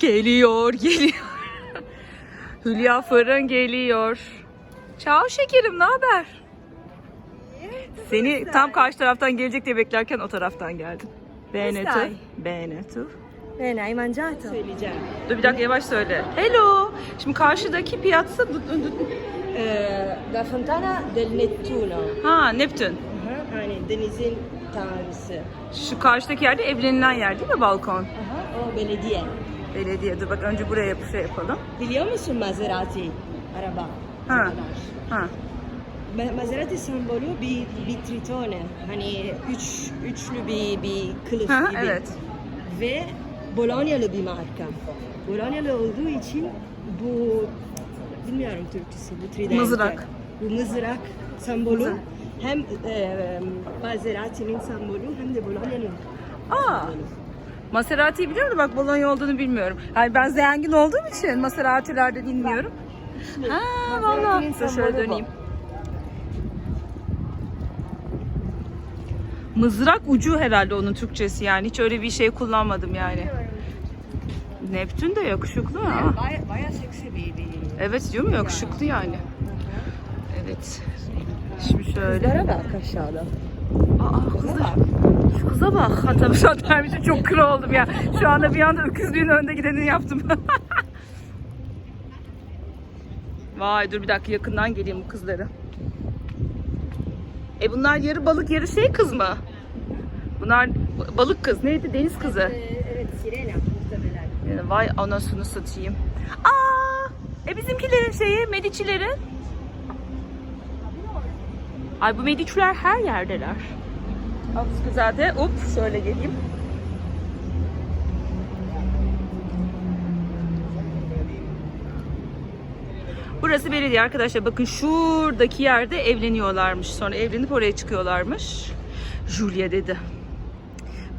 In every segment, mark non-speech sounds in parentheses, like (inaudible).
Geliyor, geliyor. Hülya Fırın geliyor. Ciao şekerim, ne haber? Seni tam karşı taraftan gelecek diye beklerken o taraftan geldim. Bene tu. stai? Bene hai mangiato? Söyleyeceğim. Dur bir dakika yavaş söyle. Hello. Şimdi karşıdaki piazza... Eh, la fontana del Nettuno. Ha Neptün. Aha, hani denizin tanrısı. Şu karşıdaki yerde evlenilen yer değil mi balkon? Aha, o belediye. Belediye. Dur bak önce buraya yap şey yapalım. Biliyor musun Maserati? Araba. Ha. Ha. Ma- Maserati sembolü bir, bir tritone. Hani üç, üçlü bir, bir kılıf Ha, gibi. evet. Ve Bolognalı bir marka. Bolognalı olduğu için bu bilmiyorum Türkçesi bu trident. Mızrak. Bu mızrak sembolü Mızrak. hem e, Maserati'nin sembolü hem de Bolognalı'nın. Aa. Maserati'yi biliyorum da bak Bologna olduğunu bilmiyorum. Yani ben zengin olduğum için Maserati'lerde bilmiyorum. Ha valla. Şöyle döneyim. Mızrak ucu herhalde onun Türkçesi yani. Hiç öyle bir şey kullanmadım yani. Neptün de yakışıklı ha. Baya, baya seksi bir, Evet diyorum ya yakışıklı yani. Evet. Şimdi şöyle. Kızlara bak aşağıda. Aa kızlar. Şu kıza bak. Hatta an dermişim çok kır oldum ya. Şu anda bir anda öküzlüğün önde gidenini yaptım. (laughs) Vay dur bir dakika yakından geleyim bu kızları. E bunlar yarı balık yarı şey kız mı? Bunlar balık kız. Neydi? Deniz kızı. Ee, evet Sirena muhtemelen. Yani vay anasını satayım. Aa! E bizimkilerin şeyi, Medicilerin. Ay bu Mediciler her yerdeler. Bak güzel de, up şöyle geleyim. Burası belediye arkadaşlar. Bakın şuradaki yerde evleniyorlarmış. Sonra evlenip oraya çıkıyorlarmış. Julia dedi.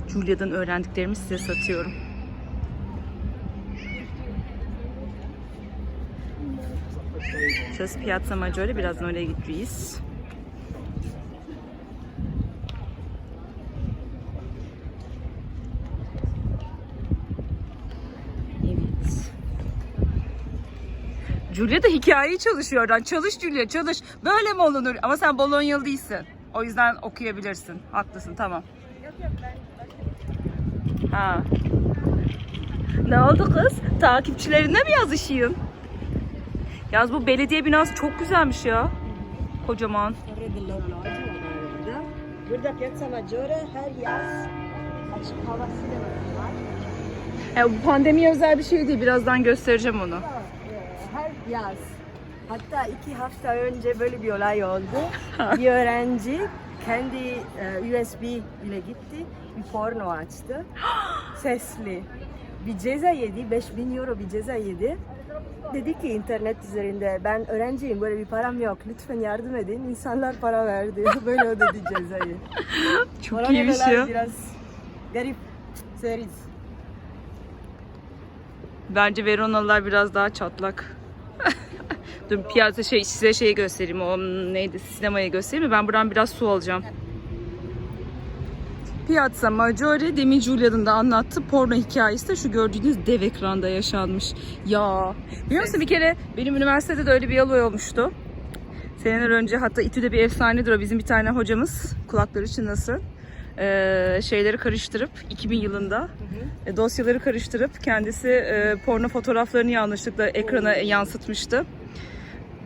Julia'dan öğrendiklerimi size satıyorum. Şurası Piazza Maggiore. Birazdan oraya gideceğiz. Evet. Julia da hikayeyi çalışıyor oradan. Çalış Julia çalış. Böyle mi olunur? Ama sen Bolonyalı değilsin. O yüzden okuyabilirsin. Haklısın tamam. Ha. Ne oldu kız? Takipçilerine mi yazışayım? Yaz bu belediye binası çok güzelmiş ya. Kocaman. Burada. Maggiore her yaz açık hava sinemaları var. Bu pandemiye özel bir şey değil. Birazdan göstereceğim onu. Yaz. Hatta iki hafta önce böyle bir olay oldu. bir öğrenci kendi e, USB ile gitti. Bir porno açtı. Sesli. Bir ceza yedi. 5000 euro bir ceza yedi. Dedi ki internet üzerinde ben öğrenciyim böyle bir param yok lütfen yardım edin. İnsanlar para verdi. (laughs) Böyle ödedi cezayı. Çok Oraya iyiymiş kadar ya. Biraz garip. Seriz. Bence Veronalılar biraz daha çatlak. (laughs) Dur piyasa şey size şeyi göstereyim. O hmm, neydi? Sinemayı göstereyim mi? Ben buradan biraz su alacağım. Piazza Maggiore demin Julia'nın da anlattı. Porno hikayesi de şu gördüğünüz dev ekranda yaşanmış. Ya biliyor musun bir kere benim üniversitede de öyle bir olay olmuştu. Seneler önce hatta İTÜ'de bir efsanedir o bizim bir tane hocamız kulakları çınlasın. Ee, şeyleri karıştırıp 2000 yılında e, dosyaları karıştırıp kendisi e, porno fotoğraflarını yanlışlıkla ekrana yansıtmıştı.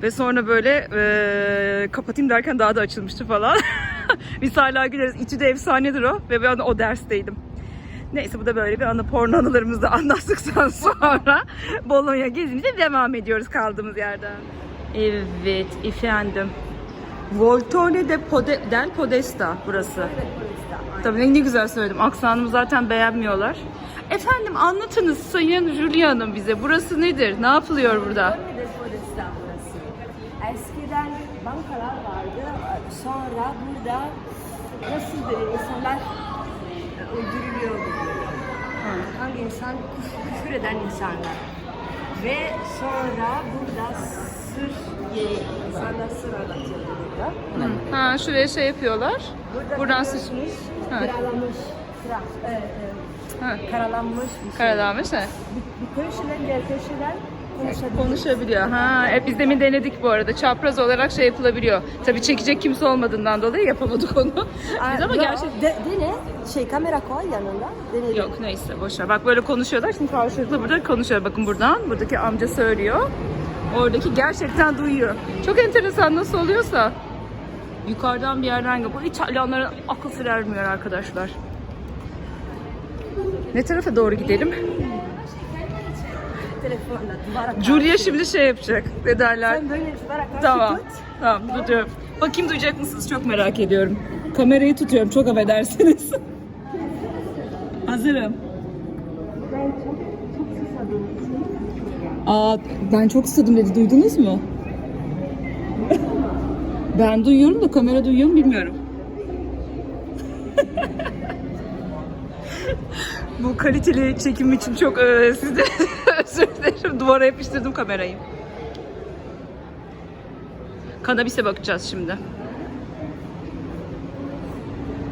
Ve sonra böyle e, kapatayım derken daha da açılmıştı falan. (laughs) Biz hala güleriz. İçi de efsanedir o. Ve ben o dersteydim. Neyse bu da böyle bir anı porno anılarımızı anlattıktan (laughs) sonra Bologna gezimize devam ediyoruz kaldığımız yerden. Evet efendim. Voltone de Pode, del Podesta burası. Tabii ne güzel söyledim. Aksanımı zaten beğenmiyorlar. Efendim anlatınız Sayın Julia Hanım bize. Burası nedir? Ne yapılıyor burada? Del Podestà burası. Eskiden bankalar vardı. Sonra burada nasıl denir insanlar öldürülüyordu. Hangi insan küf- küfür eden insanlar. Ve sonra burada sır yeri, insanlar sır anlatıyordu burada. Ha şuraya şey yapıyorlar. Burada Buradan görüyorsunuz, Ha. kiralamış, kira, e, e, Ha. Karalanmış bir şey. Karalanmış mı? Bir köşeden diğer köşeden konuşabilir. Konuşabiliyor. Ha, evet biz demin denedik bu arada. Çapraz olarak şey yapılabiliyor. Tabii çekecek kimse olmadığından dolayı yapamadık onu. (laughs) Biz ama Yok, gerçek de, dene. Şey kamera koy yanında. Dene. Yok neyse boşver. Bak böyle konuşuyorlar. Şimdi karşılıklı burada konuşuyor. Bakın buradan. Buradaki amca söylüyor. Oradaki gerçekten duyuyor. Çok enteresan nasıl oluyorsa. Yukarıdan bir yerden geliyor. Bu İtalyanların akıl sır ermiyor arkadaşlar. Ne tarafa doğru gidelim? Julia şimdi şey yapacak. Ne derler? Tamam. Tamam tutuyorum. Bakayım duyacak mısınız? Çok merak ediyorum. Kamerayı tutuyorum. Çok affedersiniz. (laughs) Hazırım. Aa, ben çok susadım dedi. Duydunuz mu? (laughs) ben duyuyorum da kamera duyuyor mu bilmiyorum. (laughs) Bu kaliteli çekim için çok e, size (laughs) özür dilerim. Duvara yapıştırdım kamerayı. Kanabise bakacağız şimdi.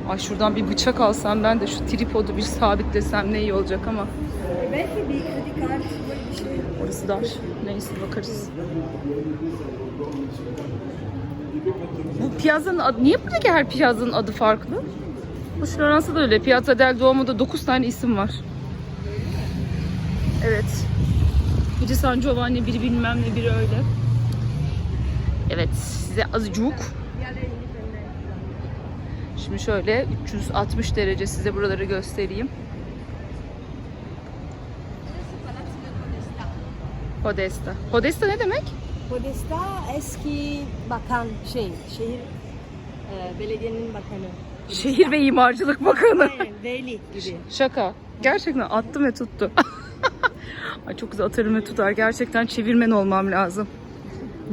Ay şuradan bir bıçak alsam ben de şu tripodu bir sabitlesem ne iyi olacak ama. Belki bir kredi kartı böyle bir şey. Orası dar. Neyse bakarız. Bu piyazzanın adı, niye buradaki her piyazzanın adı farklı? Bu Floransa'da öyle. Piazza del Duomo'da 9 tane isim var. Evet. Biri San Giovanni, biri bilmem ne, biri öyle. Evet, size azıcık. Şimdi şöyle 360 derece size buraları göstereyim. Podesta. Podesta ne demek? Podesta eski bakan şey, şehir e, belediyenin bakanı. Şehir ve İmarcılık Bakanı. Aynen, veli gibi. Şaka. Gerçekten attım ve tuttu. (laughs) Ay çok güzel atarım ve tutar. Gerçekten çevirmen olmam lazım.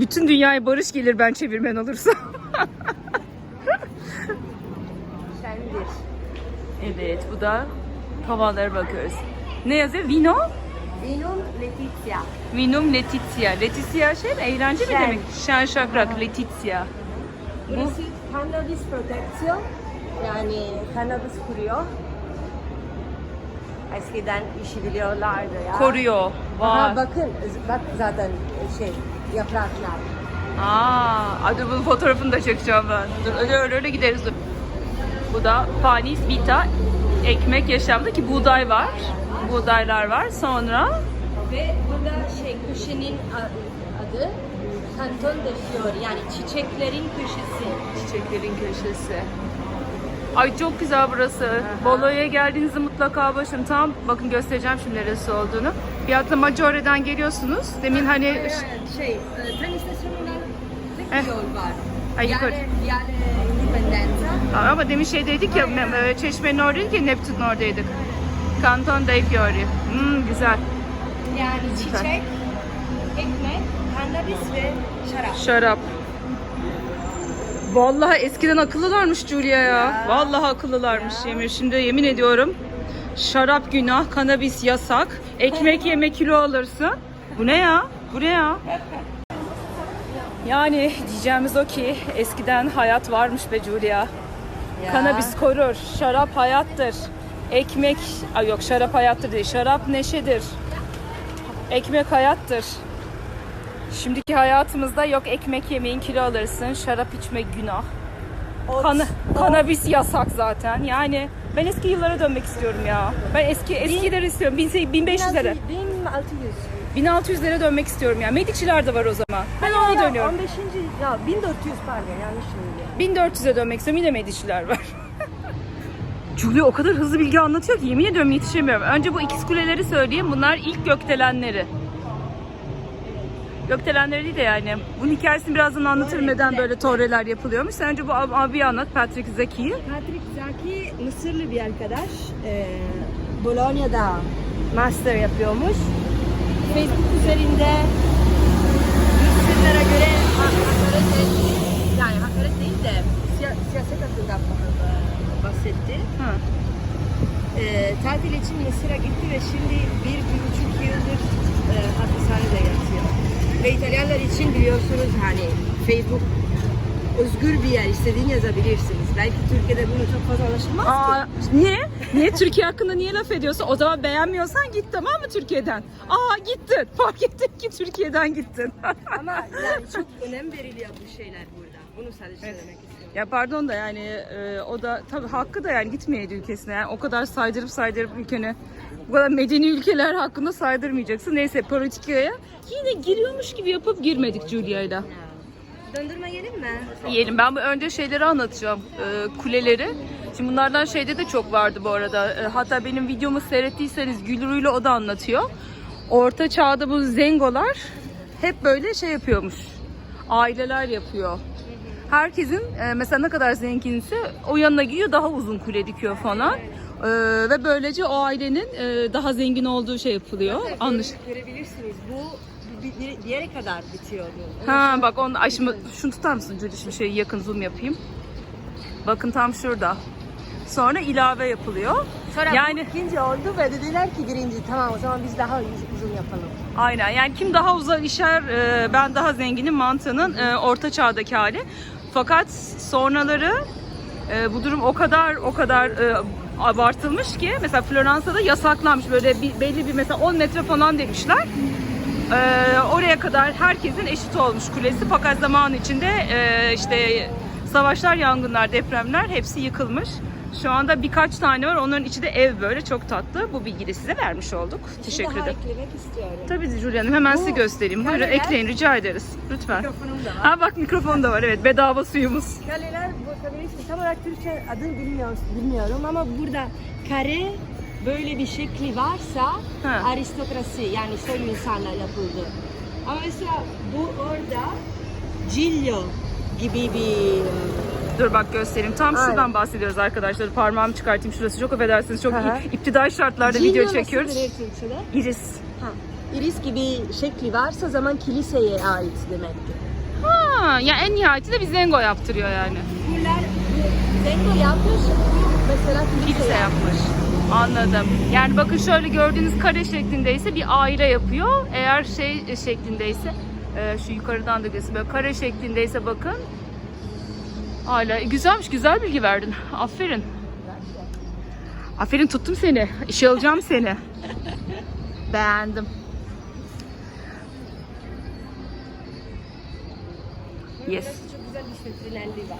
Bütün dünyaya barış gelir ben çevirmen olursam. (laughs) Sendir. evet bu da tavanlara bakıyoruz. Ne yazıyor? Vino? Vinum Letizia. Vinum Letizia. Letizia şey mi? Eğlence mi Şen. demek? Şen şakrak Letizia. Burası cannabis protection. Yani cannabis kuruyor. Eskiden işi biliyorlardı ya. Koruyor. Aha, Vay. bakın, bak zaten şey yapraklar. Aa, hadi bunun fotoğrafını da çekeceğim ben. Dur öyle öyle, öyle gideriz. Dur. Bu da panis vita ekmek yaşamda ki buğday var. Buğdaylar var. Sonra Ve burada şey köşenin adı Canton de Fiori yani çiçeklerin köşesi. çiçeklerin köşesi. Ay çok güzel burası. Bolo'ya geldiğinizde mutlaka başın tam bakın göstereceğim şimdi neresi olduğunu. Piazza Maggiore'den geliyorsunuz. Demin hani Şey, e, tren istasyonundan Eh. tek yol var. Ay, yukarı. Viale, Viale Indipendenza. ama demin şey dedik ya e, Çeşme'nin oradaydık ya Neptün oradaydık. Canton dei Fiori. Hmm, güzel. Yani çiçek, ekmek, cannabis ve şarap. Şarap. Vallahi eskiden akıllılarmış Julia ya. Vallahi akıllılarmış Emir. Şimdi yemin ediyorum. Şarap günah, kanabis yasak. Ekmek yeme kilo alırsın. Bu ne ya? Bu ne ya? Yani diyeceğimiz o ki eskiden hayat varmış be Julia. Ya. Kanabis korur, şarap hayattır. Ekmek, Ay yok şarap hayattır değil, şarap neşedir. Ekmek hayattır. Şimdiki hayatımızda yok ekmek yemeyin kilo alırsın, şarap içmek günah. Kan- kanabis yasak zaten. Yani ben eski yıllara dönmek istiyorum ya. Ben eski eskileri istiyorum. 1500'lere. 1600. 1600'lere dönmek istiyorum ya. Medici'ler de var o zaman. Ben ona Ya, dönüyorum. 15. ya 1400 pardon yanlış söylüyorum. 1400'e dönmek istiyorum. Yine Medici'ler var. (laughs) Julia o kadar hızlı bilgi anlatıyor ki yemin ediyorum yetişemiyorum. Önce bu ikiz kuleleri söyleyeyim. Bunlar ilk gökdelenleri. Gökdelenleri değil de yani. Bunun hikayesini birazdan anlatırım neden böyle torreler yapılıyormuş. Sen önce bu ab- abiyi anlat Patrick Zeki'yi. Patrick Zaki Mısırlı bir arkadaş. Ee, Bologna'da master yapıyormuş. Facebook üzerinde Mısırlara göre ha- hakaret etti. Yani hakaret değil de siya- siyaset hakkında bahsetti. Ha. Ee, tatil için Mısır'a gitti ve şimdi bir, bir buçuk yıldır e, hapishanede yatıyor. Ve İtalyanlar için biliyorsunuz hani Facebook özgür bir yer istediğini yazabilirsiniz. Belki Türkiye'de bunu çok fazla anlaşılmaz Aa, ki. niye? Niye Türkiye hakkında niye laf ediyorsun? O zaman beğenmiyorsan git tamam mı Türkiye'den? Aa gittin. (laughs) Fark ettim ki Türkiye'den gittin. Ama yani çok önem veriliyor bu şeyler burada. Bunu sadece söylemek istiyorum. Ya pardon da yani e, o da tabii hakkı da yani gitmeyeydi ülkesine. Yani o kadar saydırıp saydırıp ülkeni bu kadar medeni ülkeler hakkında saydırmayacaksın. Neyse politikaya yine giriyormuş gibi yapıp girmedik Julia'yla. Dondurma yiyelim mi? Yiyelim. Ben bu önce şeyleri anlatacağım. e, kuleleri. Şimdi bunlardan şeyde de çok vardı bu arada. E, hatta benim videomu seyrettiyseniz Gülru'yla o da anlatıyor. Orta çağda bu zengolar hep böyle şey yapıyormuş. Aileler yapıyor. Herkesin e, mesela ne kadar zenginse o yanına gidiyor daha uzun kule dikiyor falan. E, ve böylece o ailenin e, daha zengin olduğu şey yapılıyor. Anlaş. Görebilirsiniz. Bu bir, bir, yere kadar bitiyordu. Ha bak onu ay şimdi şunu tutar mısın Julie şimdi şey yakın zoom yapayım. Bakın tam şurada. Sonra ilave yapılıyor. Sonra Yani- ikinci oldu ve dediler ki birinci tamam o zaman biz daha uz- uzun yapalım. Aynen yani kim daha uzak işer e, ben daha zenginim mantığının e, orta çağdaki hali. Fakat sonraları e, bu durum o kadar o kadar e, abartılmış ki mesela Floransa'da yasaklanmış böyle bir, belli bir mesela 10 metre falan demişler. E, oraya kadar herkesin eşit olmuş kulesi fakat zaman içinde e, işte savaşlar, yangınlar, depremler hepsi yıkılmış. Şu anda birkaç tane var. Onların içi de ev böyle çok tatlı. Bu bilgiyi size vermiş olduk. Teşekkür daha ederim. eklemek istiyorum. Tabii Julia Hanım hemen Bu size göstereyim. Buyurun kaleler- ekleyin rica ederiz. Lütfen. Mikrofonum da var. Ha bak mikrofon da var evet bedava suyumuz. Kaleler bakabilirsiniz. Tam olarak Türkçe adını bilmiyorum, bilmiyorum ama burada kare böyle bir şekli varsa Ha. aristokrasi yani soylu insanlar yapıldı. Ama mesela bu orada Cillo gibi bir Dur bak göstereyim. Tam Aynen. şuradan bahsediyoruz arkadaşlar. Parmağımı çıkartayım şurası. Çok affedersiniz. Çok i- iptidai şartlarda Cillo video çekiyoruz. Iris. Ha. Iris gibi şekli varsa zaman kiliseye ait demektir. Ha, ya en nihayetinde bir zengo yaptırıyor yani. Bunlar bu Zengo yapmış, mesela kilise, Kilise yapmış. Anladım. Yani bakın şöyle gördüğünüz kare şeklindeyse bir aile yapıyor. Eğer şey şeklindeyse e, şu yukarıdan da göstereyim. Böyle kare şeklindeyse bakın. Hala güzelmiş. Güzel bilgi verdin. (laughs) Aferin. Aferin tuttum seni. İşe alacağım seni. (laughs) Beğendim. Yes. Çok güzel bir şekillendiği var.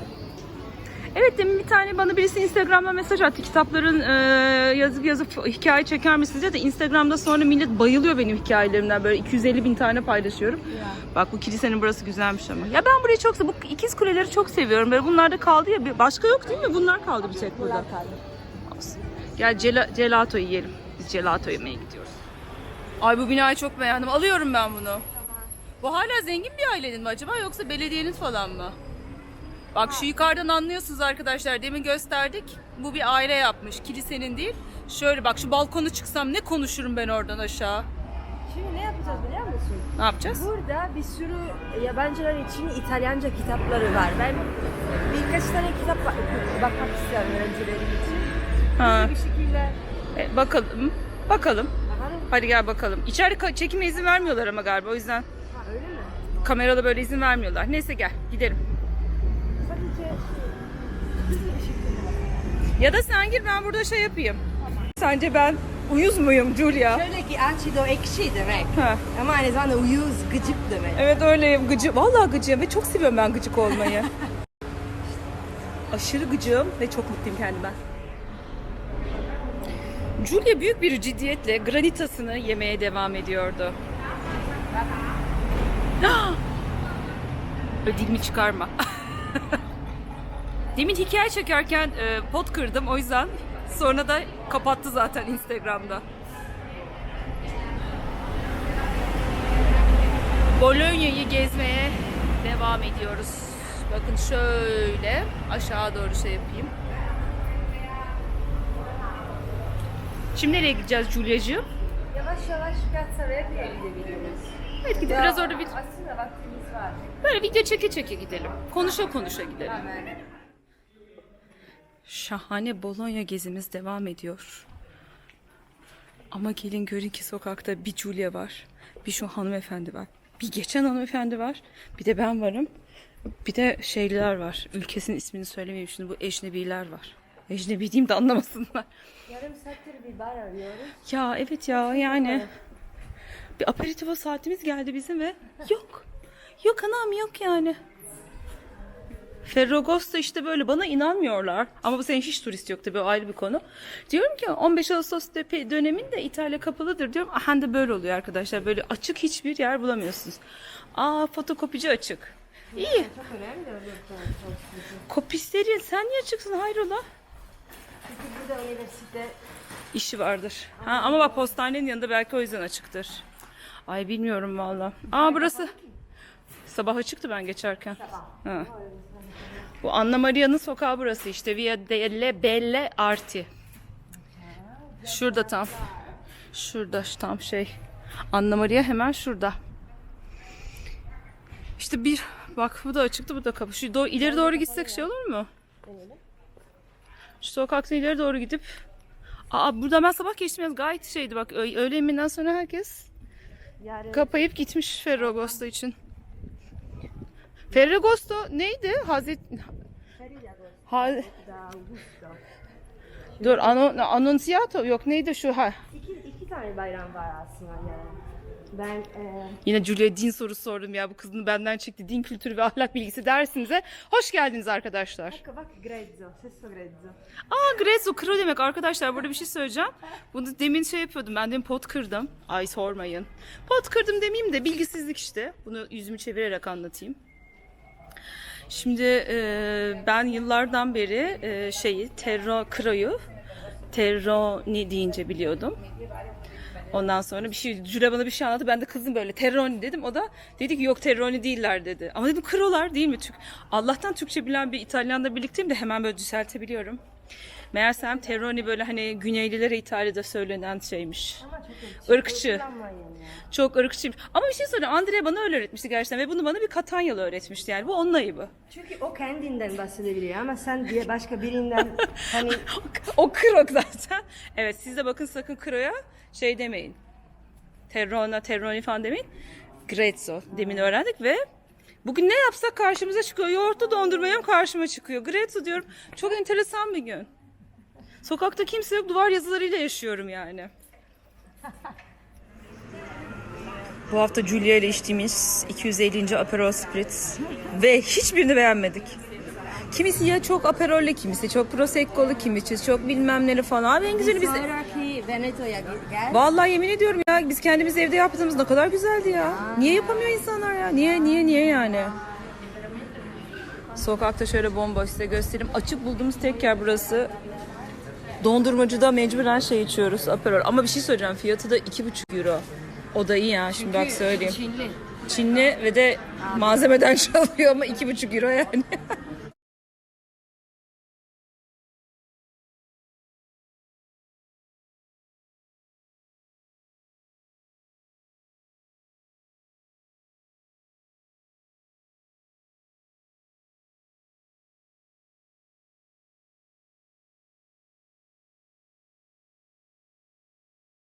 Evet demin bir tane bana birisi Instagram'da mesaj attı. Kitapların e, yazıp yazıp hikaye çeker misiniz diye de Instagram'da sonra millet bayılıyor benim hikayelerimden. Böyle 250 bin tane paylaşıyorum. Bak bu kilisenin burası güzelmiş ama. Ya ben burayı çok seviyorum. Bu ikiz kuleleri çok seviyorum. Böyle bunlar da kaldı ya. Başka yok değil mi? Bunlar kaldı bir tek burada. Bunlar kaldı. Olsun. Gel cela, gelato yiyelim. Biz gelato yemeye gidiyoruz. Ay bu binayı çok beğendim. Alıyorum ben bunu. Bu hala zengin bir ailenin mi acaba yoksa belediyenin falan mı? Bak şu yukarıdan anlıyorsunuz arkadaşlar. Demin gösterdik. Bu bir aile yapmış. Kilisenin değil. Şöyle bak şu balkona çıksam ne konuşurum ben oradan aşağı. Şimdi ne yapacağız biliyor musun? Ne yapacağız? Burada bir sürü yabancılar için İtalyanca kitapları var. Ben birkaç tane kitap bak- bakmak istiyorum öğrencilerim için. Ha. Bir şekilde E, bakalım. Bakalım. bakalım. Hadi gel bakalım. İçeride çekime izin vermiyorlar ama galiba o yüzden. Ha, öyle mi? Kamerada böyle izin vermiyorlar. Neyse gel gidelim. Sadece hızlı bir şekilde. Ya da sen gir ben burada şey yapayım. Sence ben uyuz muyum Julia? Şöyle ki acido ekşi demek. Ha. Ama aynı zamanda uyuz, gıcık demek. Evet öyleyim gıcı. Vallahi gıcığım ve çok seviyorum ben gıcık olmayı. (laughs) Aşırı gıcığım ve çok mutluyum kendimden. Julia büyük bir ciddiyetle granitasını yemeye devam ediyordu. (gasps) Böyle dilimi çıkarma. (laughs) Demin hikaye çekerken e, pot kırdım o yüzden sonra da kapattı zaten Instagram'da. Bologna'yı gezmeye devam ediyoruz. Bakın şöyle aşağı doğru şey yapayım. Şimdi nereye gideceğiz Julia'cığım? Yavaş yavaş Gatsaray'a gidebiliriz. Evet gidip biraz orada bir Aslında vaktimiz var. böyle video çeke çeke gidelim. Konuşa konuşa gidelim. Şahane Bologna gezimiz devam ediyor. Ama gelin görün ki sokakta bir Julia var. Bir şu hanımefendi var. Bir geçen hanımefendi var. Bir de ben varım. Bir de şeyler var. Ülkesinin ismini söylemeyeyim şimdi bu eşnebiler var. Ecnebi diyeyim de anlamasınlar. Yarım saattir bir bar arıyorum. Ya evet ya yani. Bir aperitivo saatimiz geldi bizim ve yok. Yok anam yok yani. Ferragosto işte böyle bana inanmıyorlar. Ama bu sene hiç turist yok tabii o ayrı bir konu. Diyorum ki 15 Ağustos döneminde İtalya kapalıdır diyorum. Aha da böyle oluyor arkadaşlar. Böyle açık hiçbir yer bulamıyorsunuz. Aa fotokopici açık. İyi. Çok önemli öyle Kopisteri sen niye açıksın hayrola? Çünkü burada üniversite İşi vardır. Ha, ama bak postanenin yanında belki o yüzden açıktır. Ay bilmiyorum valla. Aa burası. Sabah açıktı ben geçerken. Ha. Bu Anna Maria'nın sokağı burası işte. Via delle Belle Arti. Şurada tam. Şurada şu tam şey. Anna Maria hemen şurada. İşte bir bak bu da açıktı bu da kapı. Şu do- ileri doğru gitsek şey olur mu? Şu sokaktan ileri doğru gidip Aa burada ben sabah geçtim yalnız gayet şeydi bak öğle yemeğinden sonra herkes kapayıp gitmiş Ferragosto için. Ferragosto neydi? Hazret ha... Dur ano... Annunziato yok neydi şu ha. İki, iki tane bayram var aslında yani. Ben e, Yine Julia din sorusu sordum ya bu kızın benden çıktı din kültürü ve ahlak bilgisi dersinize. Hoş geldiniz arkadaşlar. ecco bak grezzo, stesso grezzo. Aa Grezzo kro demek arkadaşlar burada bir şey söyleyeceğim. Bunu demin şey yapıyordum ben demin pot kırdım. Ay sormayın. Pot kırdım demeyeyim de bilgisizlik işte. Bunu yüzümü çevirerek anlatayım. Şimdi e, ben yıllardan beri e, şeyi terro kroyu terroni deyince biliyordum. Ondan sonra bir şey, Jüle bana bir şey anlattı. Ben de kızdım böyle terroni dedim. O da dedi ki yok terroni değiller dedi. Ama dedim krolar değil mi? Türk. Allah'tan Türkçe bilen bir İtalyanla birlikteyim de hemen böyle düzeltebiliyorum. Meğersem terroni böyle hani Güneylilere İtalya'da söylenen şeymiş. Irkçı. Kullanmayın ya. Çok ırkçıyım. Ama bir şey söyleyeyim. Andre bana öyle öğretmişti gerçekten. Ve bunu bana bir Katanyalı öğretmişti yani. Bu onun ayıbı. Çünkü o kendinden bahsedebiliyor ama sen diye başka birinden (laughs) hani o krok zaten. Evet siz de bakın sakın kroya şey demeyin. Terrona, terroni falan demeyin. Grezzo demin öğrendik ve bugün ne yapsak karşımıza çıkıyor. Yoğurtlu dondurma yiyorum karşıma çıkıyor. Grezzo diyorum. Çok enteresan bir gün. Sokakta kimse yok. Duvar yazılarıyla yaşıyorum yani. Bu hafta Julia ile içtiğimiz 250. Aperol Spritz ve hiçbirini beğenmedik. Kimisi ya çok aperolle, kimisi çok prosecco'lu, kimisi çok bilmem neli falan. En güzeli biz... Veneto'ya gel. Vallahi yemin ediyorum ya biz kendimiz evde yaptığımız ne kadar güzeldi ya. Niye yapamıyor insanlar ya? Niye niye niye yani? Sokakta şöyle bomboş size göstereyim. Açık bulduğumuz tek yer burası. Dondurmacıda mecburen şey içiyoruz. Aperol. Ama bir şey söyleyeceğim. Fiyatı da 2,5 euro. O da iyi ya şimdi bak söyleyeyim. Çinli. Çinli ve de malzemeden (laughs) çalıyor ama 2,5 euro yani.